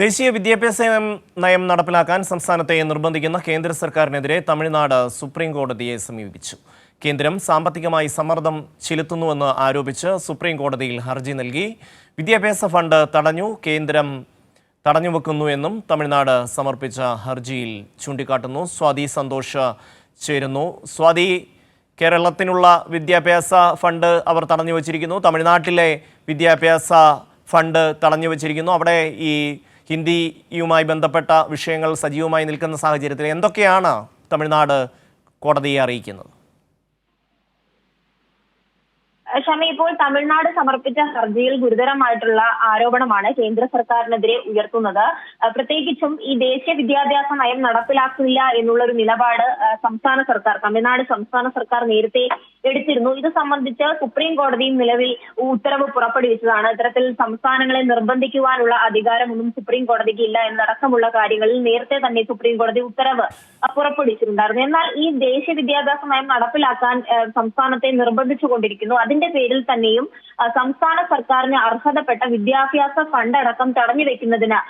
ദേശീയ വിദ്യാഭ്യാസ നയം നടപ്പിലാക്കാൻ സംസ്ഥാനത്തെ നിർബന്ധിക്കുന്ന കേന്ദ്ര സർക്കാരിനെതിരെ തമിഴ്നാട് സുപ്രീം കോടതിയെ സമീപിച്ചു. കേന്ദ്രം സാമ്പത്തികമായി സമ്മർദ്ദം ചെലുത്തുന്നുവെന്ന് ആരോപിച്ച് സുപ്രീം കോടതിയിൽ ഹർജി നൽകി. വിദ്യാഭ്യാസ ഫണ്ട് തടഞ്ഞു കേന്ദ്രം തടഞ്ഞുവെക്കുന്നുവെന്നും തമിഴ്നാട് സമർപ്പിച്ച ഹർജിയിൽ ചൂണ്ടിക്കാട്ടുന്നു. സ്വാതി സന്തോഷ് ചേരുന്നു. സ്വാതി കേരളത്തിനുള്ള വിദ്യാഭ്യാസ ഫണ്ട് അവർ തടഞ്ഞു വച്ചിരിക്കുന്നു തമിഴ്നാട്ടിലെ വിദ്യാഭ്യാസ ഫണ്ട് തടഞ്ഞു വച്ചിരിക്കുന്നു അവിടെ ഈ ഹിന്ദിയുമായി ബന്ധപ്പെട്ട വിഷയങ്ങൾ സജീവമായി നിൽക്കുന്ന സാഹചര്യത്തിൽ എന്തൊക്കെയാണ് തമിഴ്നാട് കോടതിയെ അറിയിക്കുന്നത്? ഷമി ഇപ്പോൾ തമിഴ്നാട് സമർപ്പിച്ച ഹർജിയിൽ ഗുരുതരമായിട്ടുള്ള ആരോപണമാണ് കേന്ദ്ര സർക്കാരിനെതിരെ ഉയർത്തുന്നത്. പ്രത്യേകിച്ചും ഈ ദേശീയ വിദ്യാഭ്യാസ നയം നടപ്പിലാക്കില്ല എന്നുള്ള ഒരു നിലപാട് സംസ്ഥാന സർക്കാർ തമിഴ്നാട് സംസ്ഥാന സർക്കാർ നേരത്തെ എടുത്തിരുന്നു. ഇത് സംബന്ധിച്ച് സുപ്രീം കോടതിയും നിലവിൽ ഉത്തരവ് പുറപ്പെടുവിച്ചതാണ്. ഇത്തരത്തിൽ സംസ്ഥാനങ്ങളെ നിർബന്ധിക്കുവാനുള്ള അധികാരമൊന്നും സുപ്രീം കോടതിക്ക് ഇല്ല എന്നടക്കമുള്ള കാര്യങ്ങളിൽ നേരത്തെ തന്നെ സുപ്രീം കോടതി ഉത്തരവ് പുറപ്പെടുവിച്ചിട്ടുണ്ടായിരുന്നു. എന്നാൽ ഈ ദേശീയ വിദ്യാഭ്യാസ നയം നടപ്പിലാക്കാൻ സംസ്ഥാനത്തെ നിർബന്ധിച്ചുകൊണ്ടിരിക്കുന്നു. അതിന്റെ പേരിൽ തന്നെയും സംസ്ഥാന സർക്കാരിന് അർഹതപ്പെട്ട വിദ്യാഭ്യാസ ഫണ്ട് അടക്കം തടഞ്ഞു വെക്കുന്നതിന്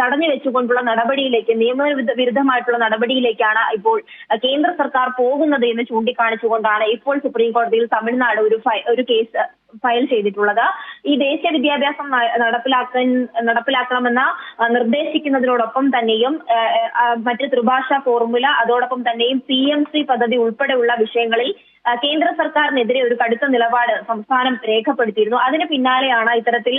തടഞ്ഞു വെച്ചുകൊണ്ടുള്ള നടപടിയിലേക്ക് നിയമവിരുദ്ധ വിരുദ്ധമായിട്ടുള്ള നടപടിയിലേക്കാണ് ഇപ്പോൾ കേന്ദ്ര സർക്കാർ പോകുന്നത് എന്ന് ചൂണ്ടിക്കാണിച്ചുകൊണ്ടാണ് ഇപ്പോൾ സുപ്രീം കോടതിയിൽ തമിഴ്നാട് ഒരു ഒരു കേസ് ഫയൽ ചെയ്തിട്ടുള്ളത്. ഈ ദേശീയ വിദ്യാഭ്യാസം നടപ്പിലാക്ക നടപ്പിലാക്കണമെന്ന് നിർദ്ദേശിക്കുന്നതിനോടൊപ്പം തന്നെയും മറ്റ് ത്രിഭാഷ ഫോർമുല അതോടൊപ്പം തന്നെയും പി എം സി പദ്ധതി ഉൾപ്പെടെയുള്ള വിഷയങ്ങളിൽ കേന്ദ്ര സർക്കാരിനെതിരെ ഒരു കടുത്ത നിലപാട് സംസ്ഥാനം രേഖപ്പെടുത്തിയിരുന്നു. അതിന് പിന്നാലെയാണ് ഇത്തരത്തിൽ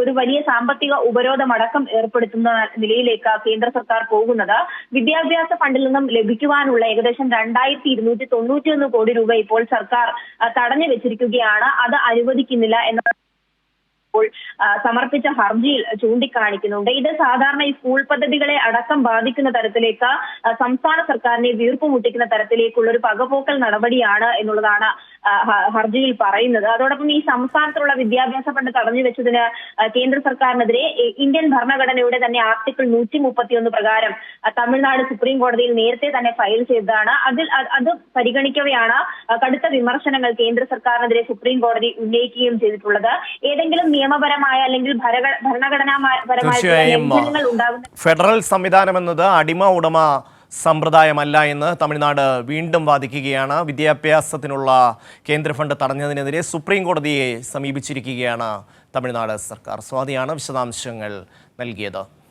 ഒരു വലിയ സാമ്പത്തിക ഉപരോധമടക്കം ഏർപ്പെടുത്തുന്ന നിലയിലേക്ക് കേന്ദ്ര സർക്കാർ പോകുന്നത്. വിദ്യാഭ്യാസ ഫണ്ടിൽ നിന്നും ലഭിക്കുവാനുള്ള ഏകദേശം രണ്ടായിരത്തി ഇരുന്നൂറ്റി തൊണ്ണൂറ്റിയൊന്ന് കോടി രൂപ ഇപ്പോൾ സർക്കാർ തടഞ്ഞു വെച്ചിരിക്കുകയാണ്. അത് അനുവദിക്കുന്നില്ല എന്ന ഇപ്പോൾ സമർപ്പിച്ച ഹർജിയിൽ ചൂണ്ടിക്കാണിക്കുന്നുണ്ട്. ഇത് സാധാരണ ഈ സ്കൂൾ പദ്ധതികളെ അടക്കം ബാധിക്കുന്ന തരത്തിലേക്ക് സംസ്ഥാന സർക്കാരിനെ വീർപ്പ് മുട്ടിക്കുന്ന തരത്തിലേക്കുള്ള ഒരു പകപോക്കൽ നടപടിയാണ് എന്നുള്ളതാണ് ഹർജിയിൽ പറയുന്നത്. അതോടൊപ്പം ഈ സംസ്ഥാനത്തുള്ള വിദ്യാഭ്യാസ ഫണ്ട് തടഞ്ഞു വെച്ചതിന് കേന്ദ്ര സർക്കാരിനെതിരെ ഇന്ത്യൻ ഭരണഘടനയുടെ തന്നെ ആർട്ടിക്കിൾ നൂറ്റി മുപ്പത്തിയൊന്ന് പ്രകാരം തമിഴ്നാട് സുപ്രീം കോടതിയിൽ നേരത്തെ തന്നെ ഫയൽ ചെയ്തതാണ്. അതിൽ അത് പരിഗണിക്കവെയാണ് കടുത്ത വിമർശനങ്ങൾ കേന്ദ്ര സർക്കാരിനെതിരെ സുപ്രീം കോടതി ഉന്നയിക്കുകയും ചെയ്തിട്ടുള്ളത്. ഏതെങ്കിലും നിയമപരമായ അല്ലെങ്കിൽ ഭരണ- ഭരണഘടനാപരമായ തീർച്ചയായും ലംഘനങ്ങൾ ഫെഡറൽ സംവിധാനം എന്നത് അടിമ ഉടമ സമ്പ്രദായമല്ല എന്ന് തമിഴ്നാട് വീണ്ടും വാദിക്കുകയാണ്. വിദ്യാഭ്യാസത്തിനുള്ള കേന്ദ്ര ഫണ്ട് തടഞ്ഞതിനെതിരെ സുപ്രീം കോടതിയെ സമീപിച്ചിരിക്കുകയാണ് തമിഴ്നാട് സർക്കാർ. സ്വാതിയാണ് വിശദാംശങ്ങൾ നൽകിയത്.